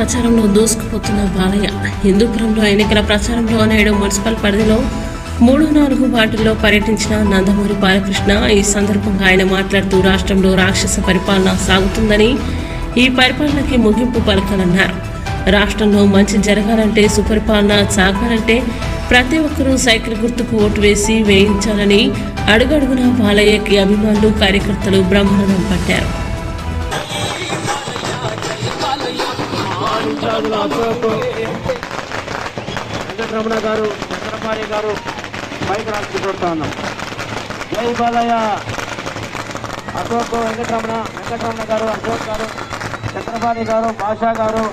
ప్రచారంలో దూసుకుపోతున్న బాలయ్య హిందూపురంలో ఎన్నికల ప్రచారంలో నేడు మున్సిపల్ పరిధిలో మూడు నాలుగు వార్డుల్లో పర్యటించిన నందమూరి బాలకృష్ణ ఈ సందర్భంగా ఆయన మాట్లాడుతూ రాష్ట్రంలో రాక్షస పరిపాలన సాగుతుందని ఈ పరిపాలనకి ముగింపు పలకాలన్నారు. రాష్ట్రంలో మంచి జరగాలంటే సుపరిపాలన సాగాలంటే ప్రతి ఒక్కరూ సైకిల్ గుర్తుకు ఓటు వేసి వేయించాలని అడుగడుగున బాలయ్యకి అభిమానులు కార్యకర్తలు బ్రహ్మాండం పట్టారు. ఇన్ఛార్జులు అశోక్ వెంకటరమణ గారు చక్రపాణి గారు మైక్ రాసి ఉన్నాం. జై బాలయ్య. అశోక్ వెంకటరమణ వెంకటరమణ గారు అశోక్ గారు చక్రపాణి గారు భాషా గారు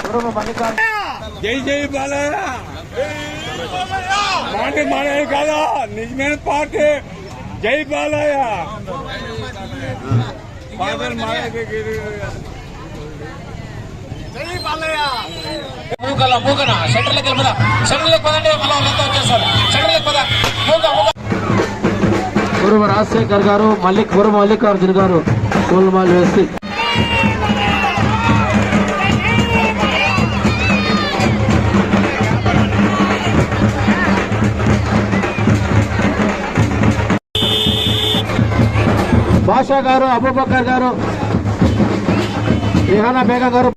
కురుమ మల్లికార్జున జై జై బాలయ్య. పార్టీ మానేది కాదా? నిజమైన పార్టీ. జై బాలయ్య. మానేది మూకల మూకన సెంటర్లోకి వెళ్ళిపోదా సెంటర్లోకి పదండి మళ్ళీ వాళ్ళంతా వచ్చేస్తారు సెంటర్లోకి పద. మూక మూక కురుమ రాజశేఖర్ గారు మల్లి కురుమ మల్లికార్జున గారు పూలమాలు వేసి. భాషా గారు అబూబకర్ గారు రిహానా బేగం గారు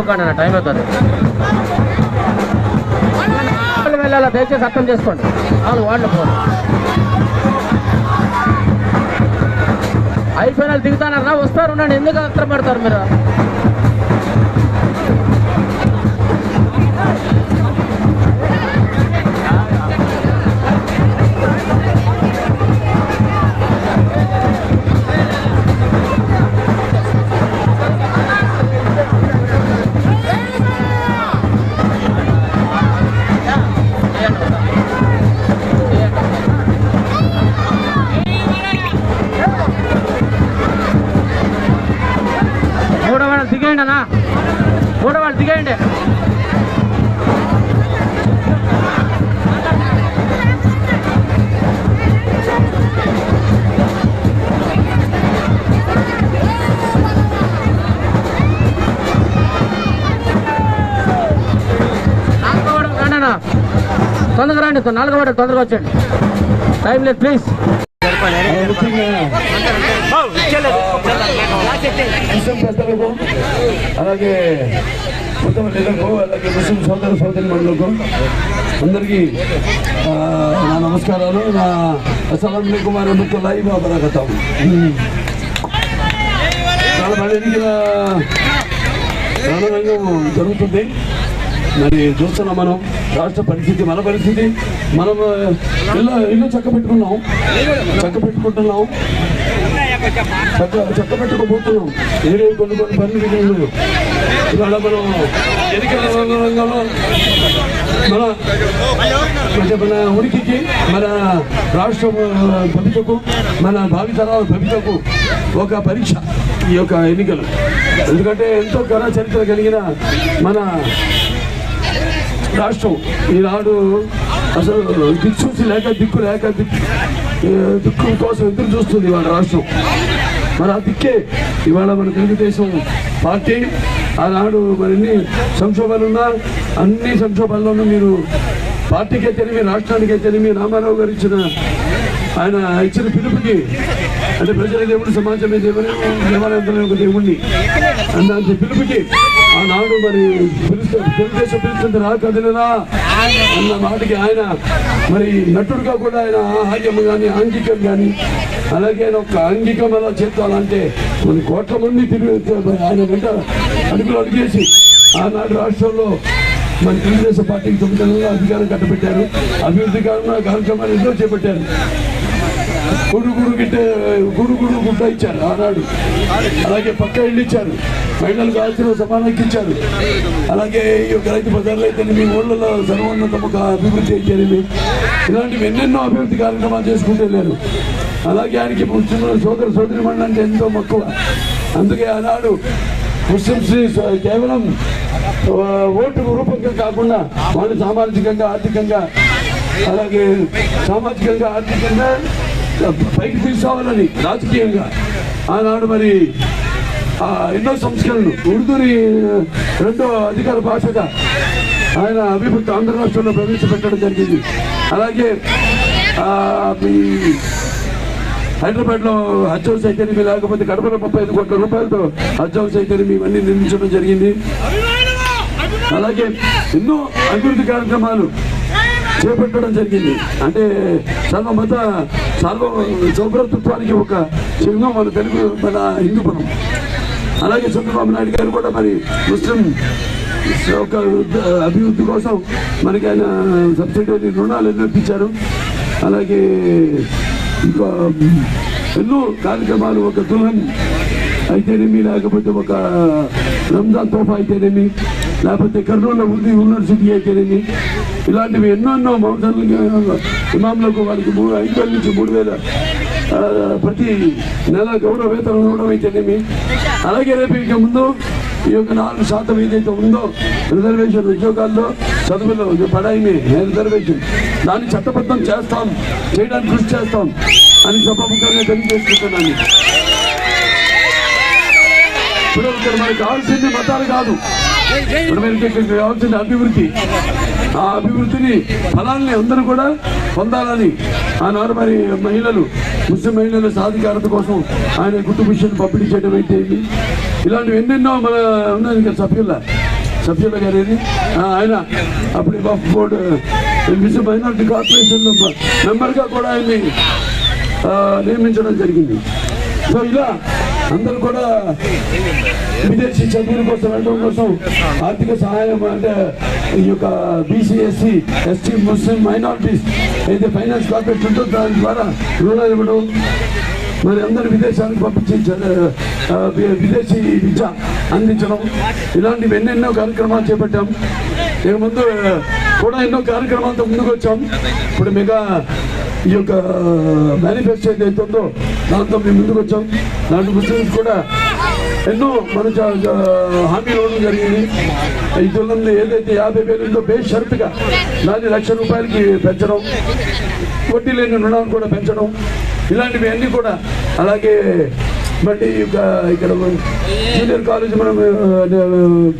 చదువుకోండి అన్న టైం అవుతుంది వెళ్ళాలా? దయచేసి అర్థం చేసుకోండి. వాళ్ళు వాళ్ళు పోను. అయిపోయిన దిగుతానన్నా వస్తారు ఉండండి ఎందుకు అక్కడ పడతారు మీరు? దిగేయండి అన్న. మూడో వాళ్ళు దిగేయండి తొందరగా రండి నాలుగో వాడు తొందరగా వచ్చండి టైం లేదు ప్లీజ్ ముస్లిం పెద్దలకు అలాగే మొత్తం నెలకు అలాగే ముస్లిం సోదర సోదరి మండలకు అందరికీ నా నమస్కారాలు నా అసలం కుమార్ రహమతుల్లాహి వబరకతాం. చాలా మంది ఎన్నికల జరుగుతుంది. మరి చూస్తున్నాం మనం రాష్ట్ర పరిస్థితి మన పరిస్థితి. మనం ఇల్లు ఇల్లు చక్క పెట్టుకున్నాం చక్క పెట్టుకుంటున్నాం చక్క చక్క పెట్టుకోబోతున్నాం కొన్ని కొన్ని పనులు ఇవాళ మనం ఎన్నికల రంగంలో మన మన ఉనికికి మన రాష్ట్ర భవితకు మన భావితరాల భవితకు ఒక పరీక్ష ఈ యొక్క ఎన్నికలు. ఎందుకంటే ఎంతో ఘన చరిత్ర కలిగిన మన రాష్ట్రం ఈనాడు అసలు దిక్సూచి లేక దిక్కు లేక దిక్కు దిక్కు కోసం ఎదురు చూస్తుంది ఇవాళ రాష్ట్రం. మరి ఆ దిక్కే ఇవాళ మన తెలుగుదేశం పార్టీ ఆనాడు మరిన్ని సంక్షోభాలు ఉన్నా అన్ని సంక్షోభాల్లోనూ మీరు పార్టీకే తెలివి రాష్ట్రానికే తెలివి రామారావు గారు ఇచ్చిన ఆయన ఇచ్చిన పిలుపుకి అంటే ప్రజల దేవుడు సమాజమే దేవుని దేవాలయంలో ఒక దేవుణ్ణి. అన్న పిలుపుకి ఆనాడు మరి పిలుస్తే తెలుగుదేశం పిలుస్తుంది రా కదిలినా? అన్న మాటకి ఆయన మరి నటుడుగా కూడా ఆయన ఆహార్యం కానీ ఆంగికం కానీ అలాగే ఆయన ఒక ఆంగికం ఎలా చేస్తానంటే కొన్ని కోట్ల మంది తిరిగి ఆయన వెంట అడుగులు అడిగేసి ఆనాడు రాష్ట్రంలో మన తెలుగుదేశం పార్టీకి తొమ్మిది నెలల్లో అధికారం కట్టబెట్టారు. అభివృద్ధి కారణంగా కార్యక్రమాలు ఎన్నో చేపట్టారు. గుడు గుడు గిట్ట గుడు గుడు గుడ్డ ఇచ్చారు ఆనాడు. అలాగే పక్క ఇల్లు ఇచ్చారు. మహిళలకు ఆస్తులు సమానంగా అలాగే ఈ యొక్క రైతు బజార్లు అయితే మీ ఊళ్ళలో సర్వోన్నతముఖ అభివృద్ధి అయ్యారు ఇలాంటివి ఎన్నెన్నో అభివృద్ధి కార్యక్రమాలు చేసుకుంటూ వెళ్ళారు. అలాగే ఆయనకి ముస్లిం సోదర సోదరి మండలి అంటే ఎంతో మక్కువ. అందుకే ఆనాడు ముస్లింస్ కేవలం ఓటు రూపంగా కాకుండా వాళ్ళు సామాజికంగా ఆర్థికంగా అలాగే సామాజికంగా ఆర్థికంగా పైకి తీసుకోవాలని రాజకీయంగా ఆనాడు మరి ఎన్నో సంస్కరణలు. ఉర్దూని రెండో అధికార భాషగా ఆయన అభివృద్ధి ఆంధ్ర రాష్ట్రంలో ప్రవేశపెట్టడం జరిగింది. అలాగే హైదరాబాద్లో మీ హైదరాబాద్లో లేకపోతే కడపలో ముప్పై ఐదు కోట్ల రూపాయలతో హజ్ హౌస్ ఇవన్నీ నిర్మించడం జరిగింది. అలాగే ఎన్నో అభివృద్ధి కార్యక్రమాలు చేపట్టడం జరిగింది. అంటే సర్వమత సర్వ సౌభ్రతత్వానికి ఒక చిహ్నం మన తెలుగు మన హిందూపురం అలాగే చంద్రబాబు నాయుడు గారు కూడా మరి ముస్లిం ఒక అభివృద్ధి కోసం మనకి ఆయన సబ్సిడీ రుణాలు ఎన్నో ఇప్పించారు. అలాగే ఇంకా ఎన్నో కార్యక్రమాలు ఒక దుల్హన్ అయితేనేమి లేకపోతే ఒక రంజాన్ తోఫా అయితేనేమి లేకపోతే కర్నూలు ఉర్దూ యూనివర్సిటీ అయితేనేమి ఇలాంటివి ఎన్నో ఎన్నో మౌజన్లు ఇమాంలకు వాళ్ళకి మూడు ఐదు వేల నుంచి మూడు వేల ప్రతి నెల గౌరవ వేతనం ఇవ్వడం అయితేనేమి అలాగే రేపు ఇక ముందు ఈ యొక్క నాలుగు శాతం ఏదైతే ఉందో రిజర్వేషన్ ఉద్యోగాల్లో చదువులో ఇది పడాయి రిజర్వేషన్. దాన్ని చట్టబద్ధం చేస్తాం చేయడానికి కృషి చేస్తాం అని సభాముఖంగా తెలియజేసుకుంటున్నాను ఇప్పుడు ఇక్కడ మనకు కావాల్సింది మతాలు కాదు. ఇప్పుడు మనకి కావాల్సింది అభివృద్ధి. ఆ అభివృద్ధిని ఫలాల్ని అందరూ కూడా పొందాలని ఆనాడు మరి మహిళలు ముస్లిం మహిళల సాధికారత కోసం ఆయన కుటుంబ విషయాన్ని పంపిణీ చేయడం అయితే ఇలాంటివి ఎన్నెన్నో మన ఉన్నాయి ఇక్కడ సభ్యుల సభ్యుల గారేది ఆయన అప్పుడు Waqf board Muslim minority corporation మెంబర్గా కూడా ఆయన్ని నియమించడం జరిగింది. సో ఇలా అందరూ కూడా విదేశీ చదువుల కోసం వెళ్ళడం కోసం ఆర్థిక సహాయం అంటే ఈ యొక్క BC SC ST Muslim minorities అయితే ఫైనాన్స్ కార్పొరేట్ ఉందో దాని ద్వారా రుణాలు ఇవ్వడం. మరి అందరు విదేశాలకు పంపించి విదేశీ విద్య అందించడం. ఇలాంటివి ఎన్నెన్నో కార్యక్రమాలు చేపట్టాం. ఇక ముందు కూడా ఎన్నో కార్యక్రమాలతో ముందుకు వచ్చాం ఇప్పుడు మెగా ఈ యొక్క మేనిఫెస్టో ఏదైతే ఉందో దాంతో మేము ముందుకు వచ్చాం. దాంట్లో ముస్లిమ్స్ కూడా ఎన్నో మన హామీలు ఇవ్వడం జరిగింది. ఇద్దరు ఏదైతే యాభై వేలు ఉందో బేషరతుగా దాన్ని లక్ష రూపాయలకి పెంచడం వడ్డీ లేని రుణాలు కూడా పెంచడం ఇలాంటివి అన్నీ కూడా అలాగే మళ్ళీ ఇక ఇక్కడ జూనియర్ కాలేజ్ మనం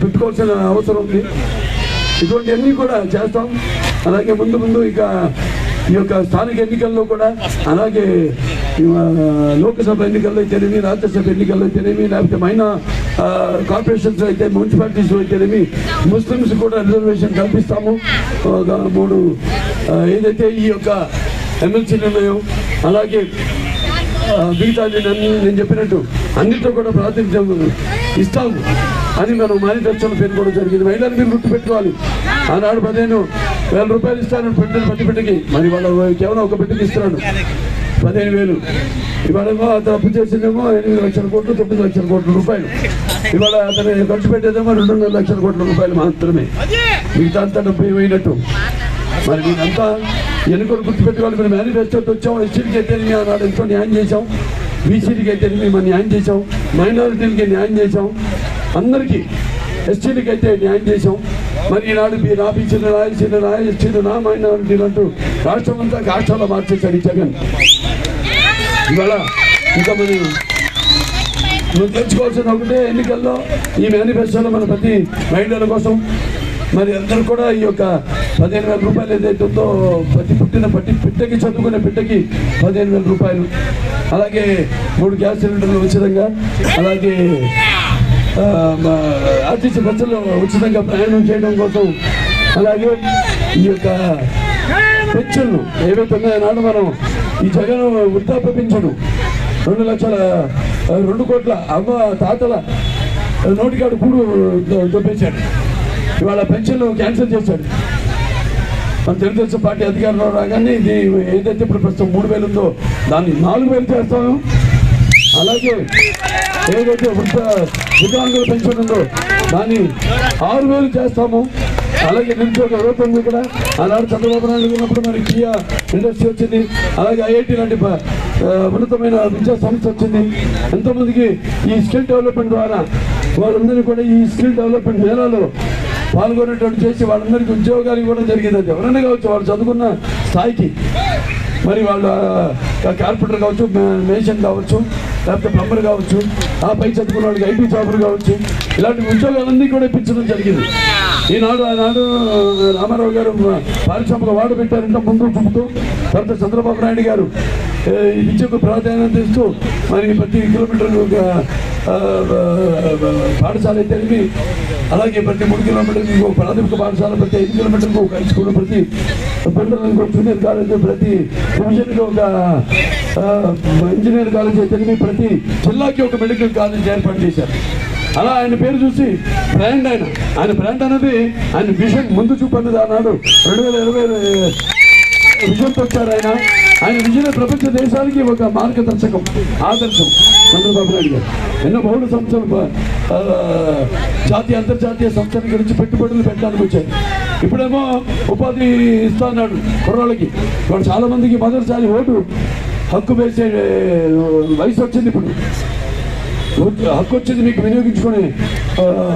పెట్టుకోవాల్సిన అవసరం ఉంది. ఇటువంటివన్నీ కూడా చేస్తాం. అలాగే ముందు ముందు ఇక ఈ యొక్క స్థానిక ఎన్నికల్లో కూడా అలాగే లోకసభ లోక్సభ ఎన్నికల్లో అయితేనేమి రాజ్యసభ ఎన్నికల్లో అయితేనేమి లేకపోతే మైనా కార్పొరేషన్స్ అయితే మున్సిపాలిటీస్ అయితేనేమి ముస్లిమ్స్ కూడా రిజర్వేషన్ కల్పిస్తాము. ఒక మూడు ఏదైతే ఈ యొక్క ఎమ్మెల్సీలు ఉన్నాయో అలాగే మిగతా నేను నేను చెప్పినట్టు అన్నింటిలో కూడా ప్రాతినిధ్యం ఇస్తాము. అని మనం మేనిఫెస్టోలో పేర్కొనడం జరిగింది. మహిళలు మీరు గుర్తుపెట్టుకోవాలి ఆనాడు పదిహేను వేల రూపాయలు ఇస్తాను పెట్టిన ప్రతి బిడ్డకి. మరి వాళ్ళ కేవలం ఒక బిడ్డకి ఇస్తున్నాను పదిహేను వేలు. ఇవాళ అతను అప్పు చేసిందేమో ఎనిమిది లక్షల కోట్లు తొమ్మిది లక్షల కోట్ల రూపాయలు. ఇవాళ అతను ఖర్చు పెట్టేదేమో రెండున్నర లక్షల కోట్ల రూపాయలు మాత్రమే. మిగతా అంతా డెబ్బై పోయినట్టు మరి మీరంతా ఎన్నికలు గుర్తుపెట్టుకోవాలి మేము మేనిఫెస్టోతో వచ్చాం. ఎస్టీలకి అయితే ఆనాడు ఎంతో న్యాయం చేశాం. బీసీలకి అయితే మేము న్యాయం చేశాం. మైనారిటీలకి న్యాయం చేశాం. అందరికీ ఎస్టీలకి అయితే న్యాయం చేశాం. మరి ఈనాడు మీ ఆపించిన రాయలసీన నా ఎస్సీలు నా మైనారిటీలు అంటూ రాష్ట్రం అంతా రాష్ట్రాల్లో మార్చేశాడు ఈ జగన్. ఇవాళ ఇంకా మనం నువ్వు తెలుసుకోవాల్సిన ఒకటే ఎన్నికల్లో ఈ మేనిఫెస్టోలో మన ప్రతి మహిళల కోసం మరి అందరూ కూడా ఈ యొక్క పదిహేను వేల రూపాయలు ఏదైతే ఉందో ప్రతి పుట్టిన ప్రతి బిడ్డకి చదువుకునే బిడ్డకి పదిహేను వేల రూపాయలు. అలాగే మూడు గ్యాస్ సిలిండర్లు ఉచితంగా అలాగే ఆర్టీసీ బస్సులో ఉచితంగా ప్రయాణం చేయడం కోసం అలాగే ఈ యొక్క పెన్షన్లు ఏవైతే ఉన్నాయన్నాడు మనం ఈ జగన్ వృద్ధాప్య పెన్షన్ రెండు లక్షల రెండు కోట్ల అమ్మ తాతల నోటికాడు కూడు దొబ్బేశాడు ఇవాళ పెన్షన్లు క్యాన్సిల్ చేశాడు మన తెలుగుదేశం పార్టీ అధికారంలో రాగానే ఇది ఏదైతే ఇప్పుడు ప్రస్తుతం మూడు వేలు ఉందో దాన్ని నాలుగు వేలు చేస్తాము. అలాగే ఏదైతే వృద్ధ వికలాంగుల పెన్షన్ ఉందో దాన్ని ఆరు వేలు చేస్తాము. అలాగే నిరుద్యోగ యువత ఉంది ఇక్కడ. అలాంటి చంద్రబాబు నాయుడు ఉన్నప్పుడు మరి కియా ఇండస్ట్రీ వచ్చింది. అలాగే ఐఐటి లాంటి ఉన్నతమైన విద్యా సంస్థ వచ్చింది. ఎంతోమందికి ఈ స్కిల్ డెవలప్మెంట్ ద్వారా వాళ్ళందరినీ కూడా ఈ స్కిల్ డెవలప్మెంట్ మేళాలో పాల్గొనేటట్టు చేసి వాళ్ళందరికీ ఉద్యోగాలు ఇవ్వడం జరిగింది. అది ఎవరైనా కావచ్చు వాళ్ళు చదువుకున్న స్థాయికి. మరి వాళ్ళు ఆ, కార్పెంటర్ కావచ్చు మే- మేషన్ కావచ్చు లేకపోతే ప్లంబర్ కావచ్చు ఆ పై చదువుకున్న వాళ్ళకి ఐటీ జాబులు కావచ్చు ఇలాంటి ఉద్యోగాలన్నీ కూడా ఇప్పించడం జరిగింది. ఈనాడు ఆనాడు రామారావు గారు పారిశ్రామిక వాడు పెట్టారంటే ముందు చూపుతూ. తర్వాత చంద్రబాబు నాయుడు గారు విద్యకు ప్రాధాన్యత ఇస్తూ మరి ప్రతి కిలోమీటర్ ఒక పాఠశాల అయితే అలాగే ప్రతి మూడు కిలోమీటర్కి ఒక ప్రాథమిక పాఠశాల ప్రతి ఐదు కిలోమీటర్కి ఒక స్కూల్ ప్రతి పిల్లలకు జూనియర్ కాలేజ్ ప్రతి డివిజన్కి ఒక ఇంజనీర్ కాలేజ్ అయితే ప్రతి జిల్లాకి ఒక మెడికల్ కాలేజ్ ఏర్పాటు చేశారు. అలా ఆయన పేరు చూసి బ్రాండ్ ఆయన. ఆయన బ్రాండ్ అనేది ఆయన మిషన్ ముందు చూపన్నది అన్నాడు రెండు వేల ఇరవై విజయం వచ్చారు ఆయన. ఆయన విజయ ప్రపంచ దేశానికి ఒక మార్గదర్శకం ఆదర్శం. చంద్రబాబు నాయుడు గారు. ఎన్నో బహుళ సంస్థలు జాతీయ అంతర్జాతీయ సంస్థల గురించి పెట్టుబడులు పెట్టడానికి వచ్చాయి ఇప్పుడేమో ఉపాధి ఇస్తా అన్నాడు కుర్రాళ్ళకి. ఇప్పుడు చాలా మందికి మొదటిసారి ఓటు హక్కు వేసే వయసు వచ్చింది ఇప్పుడు. హక్కు వచ్చింది మీకు వినియోగించుకునే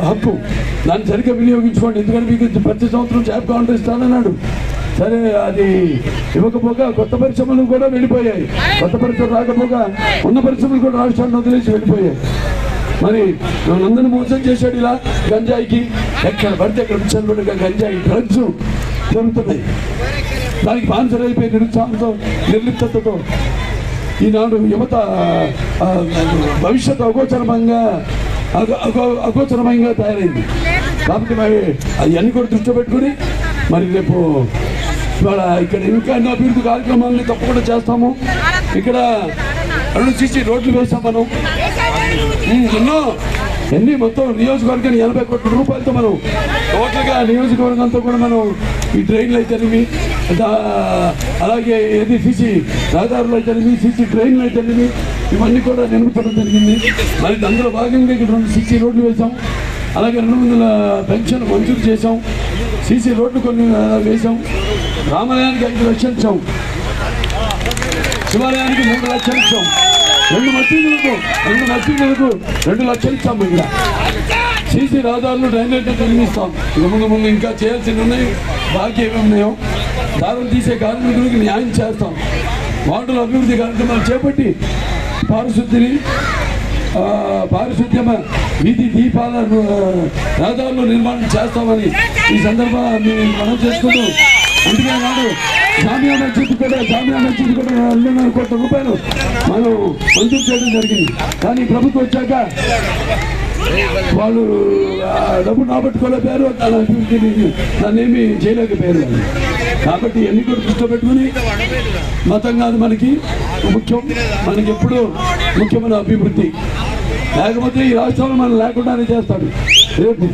హక్కు. దాన్ని సరిగ్గా వినియోగించుకోండి. ఎందుకంటే మీకు ప్రతి సంవత్సరం జాబ్ ఇస్తానన్నాడు. సరే అది ఇవ్వకపోగా కొత్త పరిశ్రమలు కూడా వెళ్ళిపోయాయి. కొత్త పరిశ్రమలు రాకపోగా ఉన్న పరిశ్రమలు కూడా రాష్ట్రాన్ని వదిలేసి వెళ్ళిపోయాయి. మరి అందరిని మోసం చేశాడు ఇలా గంజాయికి. ఎక్కడ పడితే ఎక్కడ గంజాయి డ్రగ్స్ జరుగుతున్నాయి. దానికి బాన్సర్ అయిపోయి నిరుత్సాహంతో నిర్లిప్తతో ఈనాడు యువత భవిష్యత్ భవిష్యత్తు అగోచరమంగా అగో- అగోచరమంగా తయారైంది. కాబట్టి మరి అవన్నీ కూడా దృష్టిలో పెట్టుకుని మరి రేపు ఇవాళ ఇక్కడ ఇంకా ఎన్నో అభివృద్ధి కార్యక్రమాలని తప్పకుండా చేస్తాము. ఇక్కడ రెండు సిసి రోడ్లు వేస్తాం మనం ఎన్నో. ఎన్ని మొత్తం నియోజకవర్గానికి ఎనభై కోట్ల రూపాయలతో మనం టోటల్గా నియోజకవర్గం అంతా కూడా మనం ఈ ట్రైన్లు అయితేనేమి అలాగే ఏది సీసీ రహదారులు అయితేనేమి సీసీ ట్రైన్లు అయితేనేమి ఇవన్నీ కూడా నిర్మించడం జరిగింది. మరి అందులో భాగంగా ఇక్కడ రెండు సీసీ రోడ్లు వేసాం అలాగే రెండు వందల పెన్షన్ మంజూరు చేసాం సీసీ రోడ్లు కొన్ని వేసాం రామాలయానికి ఐదు లక్షలు ఇచ్చాం శివాలయానికి మూడు లక్షలు ఇచ్చాం రెండు మసీదులకు రెండు మసీదులకు రెండు లక్షలు ఇచ్చాం ఇక్కడ. సీసీ రహదారులు డ్రైనేజ్ నిర్మిస్తాం. ఇక ముందు ముందు ఇంకా చేయాల్సి ఉన్నాయి. బాకీ ఏమి ఉన్నాయో. దారులు తీసే కార్మికులకు న్యాయం చేస్తాం. వార్డుల అభివృద్ధి కార్యక్రమాలు చేపట్టి పారిశుద్ధిని పారిశుద్ధ్యమ వీధి దీపాల రహదారులు నిర్మాణం చేస్తామని ఈ సందర్భంగా మనం చేసుకుంటూ అందుకే నాడు జామియా మస్జిద్ కూడా జామియా మస్జిద్ కూడా రెండున్నర కోట్ల రూపాయలు మనం మంజూరు చేయడం జరిగింది. కానీ ప్రభుత్వం వచ్చాక వాళ్ళు డబ్బు నాబట్టుకోలేకపోయారు దాని అభివృద్ధిని దాన్ని ఏమి చేయలేకపోయారు కాబట్టి ఎన్ని కూడా దృష్టిలో పెట్టుకుని మతం కాదు మనకి ముఖ్యం. మనకి ఎప్పుడు ముఖ్యమైన అభివృద్ధి. లేకపోతే ఈ రాష్ట్రంలో మనం లేకుండానే చేస్తాడు. రేపు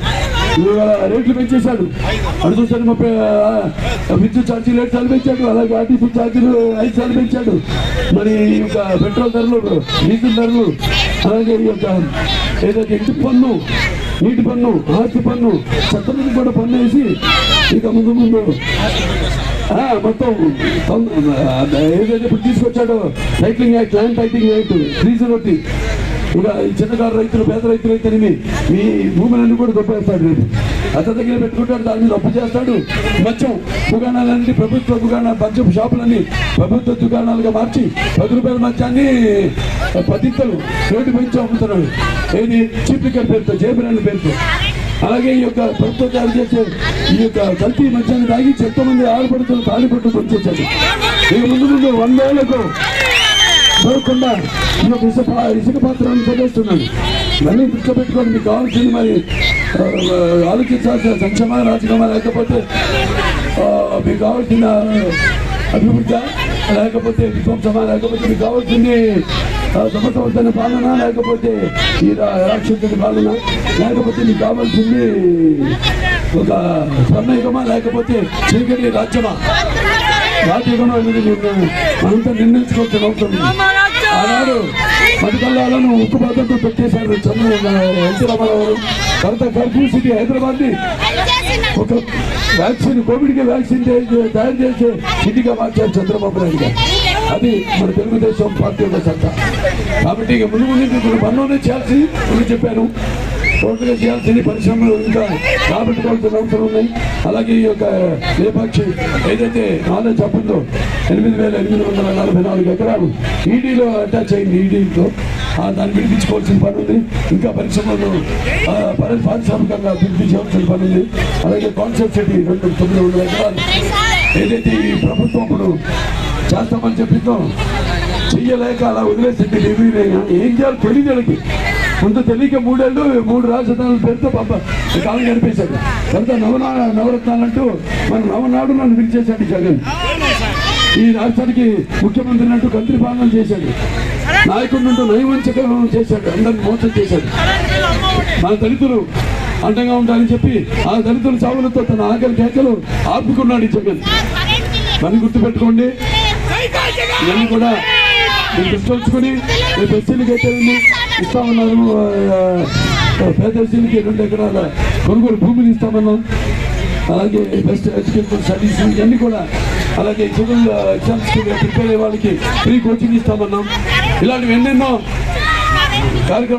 రేట్లు పెంచేశాడు. అటు చూసాను ముప్పై విద్యుత్ ఛార్జీలు ఏడు సార్లు పెంచాడు. అలాగే ఆర్టీసీ ఛార్జీలు ఐదు సార్లు పెంచాడు. మరి యొక్క పెట్రోల్ ధరలు డీజిల్ ధరలు అలాగే ఈ యొక్క ఏదైతే ఇంటి పన్ను నీటి పన్ను ఆస్తి పన్ను చెత్త కూడా పన్ను వేసి ఇక ముందు ముందు మొత్తం ఏదైతే ఇప్పుడు తీసుకొచ్చాడో cycling act land titling act three zero ఇక ఈ చిన్నకారు రైతులు పేద రైతులు అయితే మీ భూములన్నీ కూడా దొప్పేస్తాడు రేపు. అతని దగ్గర పెట్టుకుంటాడు దాని మీద అప్పు చేస్తాడు. మద్యం దుకాణాలన్నీ ప్రభుత్వ దుకాణ మద్యం షాపులన్నీ ప్రభుత్వ దుకాణాలుగా మార్చి పది రూపాయల మద్యాన్ని పదింతలు రోడ్డు పెంచి అమ్ముతున్నాడు. ఏది? చీప్ పేరుతో జేబిరాని పేరుతో. అలాగే ఈ యొక్క ప్రభుత్వం తయారు చేసే ఈ యొక్క కల్తీ మద్యాన్ని తాగి చెత్త మంది ఆడపడుతున్న తాడిపట్టు పంచేశాడు ఇక ముందు ముందు వందేళ్ళకు దొరకకుండా ఈ యొక్క ఇసుక ఇసుక పాత్రలను ప్రదర్శిస్తున్నాడు దృష్టిలో పెట్టుకోండి మీకు కావాల్సింది మరి ఆలోచించాల్సిన సంక్షేమ రాజకీయమా లేకపోతే మీకు కావాల్సిన అభివృద్ధి లేకపోతే విధ్వంసమా లేకపోతే మీకు కావాల్సింది ఆ, సమర్థవంతమైన పాలన లేకపోతే ఈ రా- పాలన లేకపోతే మీకు కావాల్సింది ఒక స్వర్ణయుగమా లేకపోతే చీకటి రాజ్యమా? రాజయుగం అనేది నిర్ణయం మనంతా నిర్ణయించుకోవాల్సిన అవసరం ఉంది. ఆనాడు ఉక్కు భద్రత పెట్టేశారు చంద్రబాబు ఎన్టీ రామారావు తర్వాత కర్ఫ్యూ సిటీ హైదరాబాద్ని ఒక వ్యాక్సిన్ కోవిడ్కి వ్యాక్సిన్ తయారు చేసే సిటీగా మార్చారు చంద్రబాబు నాయుడు గారు. అది మన తెలుగుదేశం పార్టీ యొక్క సత్తా కాబట్టి ఇక ముందు ముందు ఇప్పుడు చేయాల్సి ముందు చెప్పాను. టోటల్గా చేయాల్సింది పరిశ్రమలు ఇంకా రాబట్టుకోవాల్సిన అవసరం ఉన్నాయి అలాగే ఈ యొక్క లేపాక్షి ఏదైతే నాలెడ్జ్ హబ్ ఎనిమిది వేల ఎనిమిది వందల నలభై నాలుగు ఎకరాలు ఈడీలో అటాచ్ అయింది ఈడీతో దాన్ని విడిపించుకోవాల్సిన పని ఉంది. ఇంకా పరిశ్రమలను పారిశ్రామికంగా అభివృద్ధి చేయాల్సిన పని ఉంది. అలాగే కాన్సెప్ట్ సిటీ రెండు తొమ్మిది వందల ఎకరాలు. ఏదైతే ఈ ప్రభుత్వం ఇప్పుడు చేస్తామని చెప్పిందో చెయ్యలేక అలా వదిలేసింది. ఏం చేయాలి తెలియదు ముందు తెలియక మూడేళ్ళు మూడు రాజధానుల పేరుతో పాప కాలం గడిపేశాడు తర్వాత నవనా నవరత్నాలు అంటూ మన నవనాడు నన్ను పిలిచేశాడు ఈ జగన్. ఈ రాష్ట్రానికి ముఖ్యమంత్రి అంటూ కంత్రి పాలన చేశాడు. నాయకుడు అంటూ నయవంచకం చేశాడు. అందరిని మోసం చేశాడు. మన దళితులు అండగా ఉండాలని చెప్పి ఆ దళితుల చావులతో తన ఆకలి కేకలు ఆపుకున్నాడు ఈ జగన్. పని గుర్తుపెట్టుకోండి. ఇవన్నీ కూడా మీరు రేపు ఎస్సీలకి అయితే ఇస్తామన్నారు పేద ఎస్సీలకి రెండు ఎకరాల కొనుగోలు భూమిని ఇస్తామన్నాం. అలాగే బెస్ట్ ఎడ్యుకేషన్ స్టడీస్ ఇవన్నీ కూడా అలాగే సివిల్ ఎగ్జామ్స్కి ప్రిపేర్ అయ్యే వాళ్ళకి ఫ్రీ కోచింగ్ ఇస్తామన్నాం. ఇలాంటివి ఎన్నెన్నో కార్యక్రమం